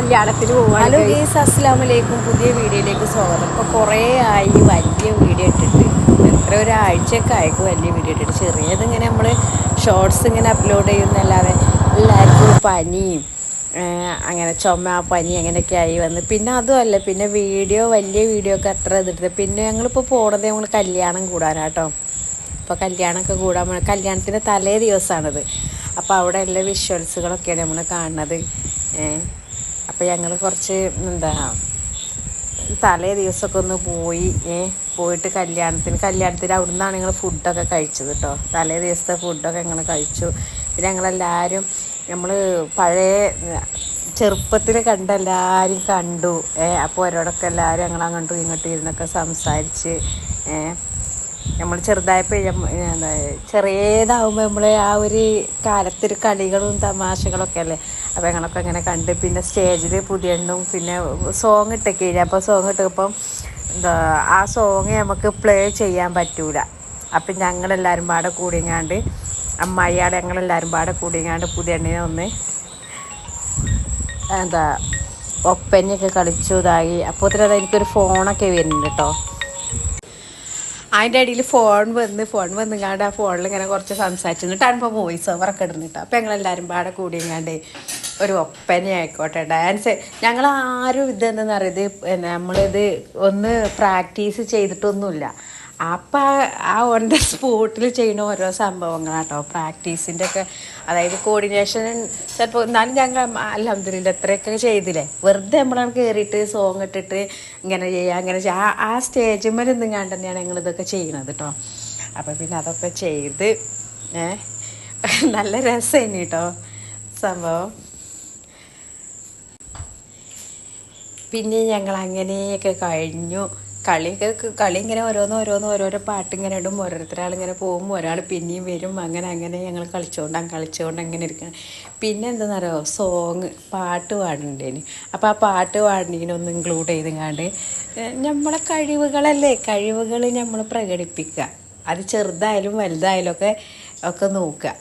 കല്യാണത്തിന് ഹലോ പോവാണ് ഗേസ് അസ്ലാമലേക്കും പുതിയ വീഡിയോയിലേക്ക് സ്വാഗതം. ഇപ്പോൾ കുറേ ആയി വലിയ വീഡിയോ ഇട്ടിട്ട്. എത്ര ഒരാഴ്ചയൊക്കെ ആയിരിക്കും വലിയ വീഡിയോ ഇട്ടിട്ട്. ചെറിയത് ഇങ്ങനെ നമ്മൾ ഷോർട്സ് ഇങ്ങനെ അപ്ലോഡ് ചെയ്യുന്നല്ലാതെ എല്ലാവർക്കും പനിയും അങ്ങനെ ചുമ പനി അങ്ങനെയൊക്കെ ആയി വന്ന്. പിന്നെ അതുമല്ല പിന്നെ വീഡിയോ വലിയ വീഡിയോ ഒക്കെ അത്ര ഇതിട്ട്. പിന്നെ ഞങ്ങളിപ്പോൾ പോണത് ഞങ്ങൾ കല്യാണം കൂടാനാട്ടോ. അപ്പോൾ കല്യാണമൊക്കെ കൂടാൻ കല്യാണത്തിന്റെ തലേ ദിവസമാണിത് അപ്പോൾ അവിടെ എല്ലാ വിഷ്വൽസുകളൊക്കെയാണ് നമ്മൾ കാണുന്നത്. അപ്പോൾ ഞങ്ങൾ കുറച്ച് എന്താ തലേ ദിവസമൊക്കെ ഒന്ന് പോയി ഏ പോയിട്ട് കല്യാണത്തിന് കല്യാണത്തിന് അവിടെ നിന്നാണ് ഞങ്ങൾ ഫുഡൊക്കെ കഴിച്ചത് കേട്ടോ തലേ ദിവസത്തെ ഫുഡൊക്കെ ഞങ്ങൾ കഴിച്ചു. പിന്നെ ഞങ്ങളെല്ലാവരും നമ്മൾ പഴയ ചെറുപ്പത്തിൽ കണ്ട എല്ലാവരും കണ്ടു ഏ അപ്പോൾ അവരോടൊക്കെ എല്ലാവരും ഞങ്ങൾ അങ്ങോട്ടും ഇങ്ങോട്ടും ഇരുന്നൊക്കെ സംസാരിച്ച് ഏ. നമ്മൾ ചെറുതായപ്പോൾ ചെറിയതാവുമ്പോൾ നമ്മൾ ആ ഒരു കാലത്തൊരു കളികളും തമാശകളൊക്കെ അല്ലേ? അപ്പോൾ ഞങ്ങളൊക്കെ അങ്ങനെ കണ്ട് പിന്നെ സ്റ്റേജിൽ പുതിയണ്ണും പിന്നെ സോങ് ഇട്ടൊക്കെ ഇല്ല അപ്പോൾ സോങ് ഇട്ടപ്പം എന്താ ആ സോങ് നമുക്ക് പ്ലേ ചെയ്യാൻ പറ്റൂല. അപ്പം ഞങ്ങളെല്ലാവരും പാടെ കൂടിങ്ങാണ്ട് അമ്മായിയാടെ ഞങ്ങളെല്ലാവരും പാടെ കൂടിങ്ങാണ്ട് പുതിയണ്ണിനെ ഒന്ന് എന്താ ഒപ്പനയൊക്കെ കളിച്ചു ഇതായി അപ്പോൾ തന്നെ എനിക്കൊരു ഫോണൊക്കെ വരുന്നുണ്ട് കേട്ടോ അതിന്റെ ഇടയിൽ ഫോൺ വന്ന് ഫോൺ വന്നുങ്ങാണ്ട് ആ ഫോണിൽ ഇങ്ങനെ കുറച്ച് സംസാരിച്ചിട്ടാണ് ഇപ്പോൾ വോയിസ് ഓവർ ഒക്കെ ഇടുന്നിട്ട്. അപ്പോൾ ഞങ്ങളെല്ലാവരും പാടെ കൂടിയങ്ങാണ്ട് ഒരു ഒപ്പന ആയിക്കോട്ടെ. ഡാൻസ് ഞങ്ങൾ ആരും ഇതെന്താണെന്ന് അറിയത് നമ്മളിത് ഒന്ന് പ്രാക്ടീസ് ചെയ്തിട്ടൊന്നുമില്ല. അപ്പം ആ ഓൺ ദ സ്പോട്ടിൽ ചെയ്യുന്ന ഓരോ സംഭവങ്ങളാട്ടോ. പ്രാക്ടീസിന്റെ ഒക്കെ അതായത് കോർഡിനേഷൻ ചിലപ്പോൾ എന്നാലും ഞങ്ങൾ അലഹമില്ല എത്രയൊക്കെ ചെയ്തില്ലേ? വെറുതെ നമ്മളാണ് കയറിയിട്ട് സോങ് ഇട്ടിട്ട് ഇങ്ങനെ ചെയ്യുക അങ്ങനെ ആ ആ സ്റ്റേജ് മേലെ നിന്നും കണ്ട് തന്നെയാണ് ഞങ്ങൾ ഇതൊക്കെ ചെയ്യണത് കേട്ടോ അപ്പം പിന്നെ അതൊക്കെ ചെയ്ത് നല്ല രസമായിരുന്നു കേട്ടോ സംഭവം. പിന്നെ ഞങ്ങൾ അങ്ങനെയൊക്കെ കഴിഞ്ഞു. കളിയൊക്കെ കളി ഇങ്ങനെ ഓരോന്ന് ഓരോന്ന് ഓരോരോ പാട്ട് ഇങ്ങനെ ഇടും. ഓരോരുത്തരാൾ ഇങ്ങനെ പോകും. ഒരാൾ പിന്നെയും വരും. അങ്ങനെ അങ്ങനെ ഞങ്ങൾ കളിച്ചുകൊണ്ടാണ് കളിച്ചുകൊണ്ട് അങ്ങനെ ഇരിക്കണം. പിന്നെ എന്താണെന്നറിയോ സോങ് പാട്ട് പാടുന്നുണ്ടേന് അപ്പോൾ ആ പാട്ട് പാടുന്നതിനൊന്ന് ഇൻക്ലൂഡ് ചെയ്തുങ്ങാണ്ട് നമ്മളെ കഴിവുകളല്ലേ? കഴിവുകൾ നമ്മൾ പ്രകടിപ്പിക്കുക അത് ചെറുതായാലും വലുതായാലും ഒക്കെ ഒക്കെ നോക്കുക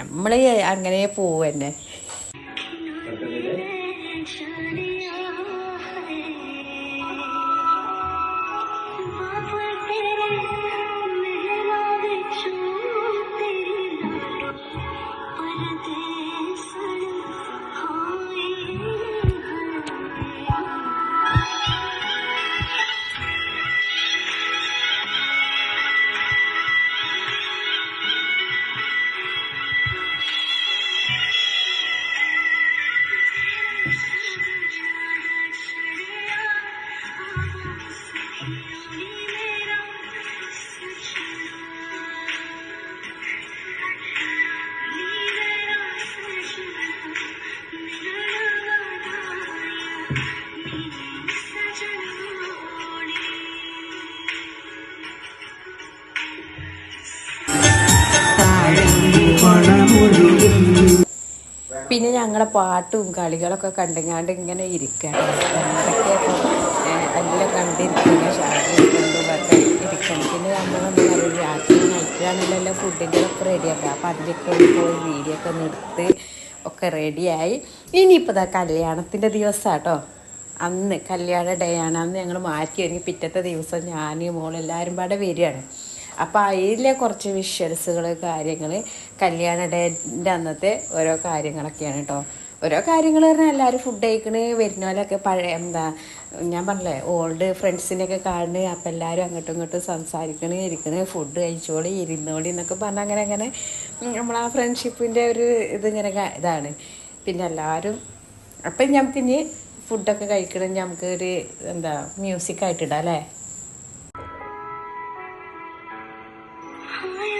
നമ്മൾ അങ്ങനെ പോവന്നെ. പിന്നെ ഞങ്ങളുടെ പാട്ടും കളികളൊക്കെ കണ്ടുങ്ങാണ്ട് ഇങ്ങനെ ഇരിക്കുകയാണ് അതൊക്കെ എല്ലാം കണ്ടിരിക്കുന്ന ഷാർട്ടും കൊണ്ടുമൊക്കെ ഇരിക്കണം പിന്നെ നമ്മളൊന്നും പറയുക രാത്രി നൈറ്റിലാണെങ്കിലും എല്ലാം ഫുഡിന്റെതൊക്കെ റെഡിയാക്കുക അപ്പം അതിന്റെയൊക്കെ പോയി വീഡിയോ ഒക്കെ നിർത്ത് ഒക്കെ റെഡിയായി ഇനിയിപ്പോൾ ഇതാ കല്യാണത്തിന്റെ ദിവസമാട്ടോ അന്ന് കല്യാണ ഡേ ആണ്. അന്ന് ഞങ്ങൾ മാറ്റി ഒരുങ്ങി പിറ്റത്തെ ദിവസം ഞാൻ മോളെല്ലാവരും പാടെ വരികയാണ്. അപ്പോൾ അതിലെ കുറച്ച് വിഷ്വൽസുകൾ കാര്യങ്ങൾ കല്യാണ ഡേന്റെ അന്നത്തെ ഓരോ കാര്യങ്ങളൊക്കെയാണ് കേട്ടോ ഓരോ കാര്യങ്ങൾ പറഞ്ഞാൽ എല്ലാവരും ഫുഡ് കഴിക്കണ് വരുന്നവരൊക്കെ പഴയ എന്താ ഞാൻ പറഞ്ഞില്ലേ ഓൾഡ് ഫ്രണ്ട്സിനെയൊക്കെ കാണുന്നത് അപ്പം എല്ലാവരും അങ്ങോട്ടും ഇങ്ങോട്ടും സംസാരിക്കണ് ഇരിക്കണ് ഫുഡ് കഴിച്ചോളി ഇരുന്നോളി എന്നൊക്കെ പറഞ്ഞാൽ അങ്ങനെ അങ്ങനെ നമ്മളാ ഫ്രണ്ട്ഷിപ്പിന്റെ ഒരു ഇതിങ്ങനെ ഇതാണ്. പിന്നെ എല്ലാവരും അപ്പം നമുക്ക് ഇനി ഫുഡൊക്കെ കഴിക്കണം നമുക്ക് ഒരു എന്താ മ്യൂസിക് ആയിട്ടിടാം അല്ലേ? Hi.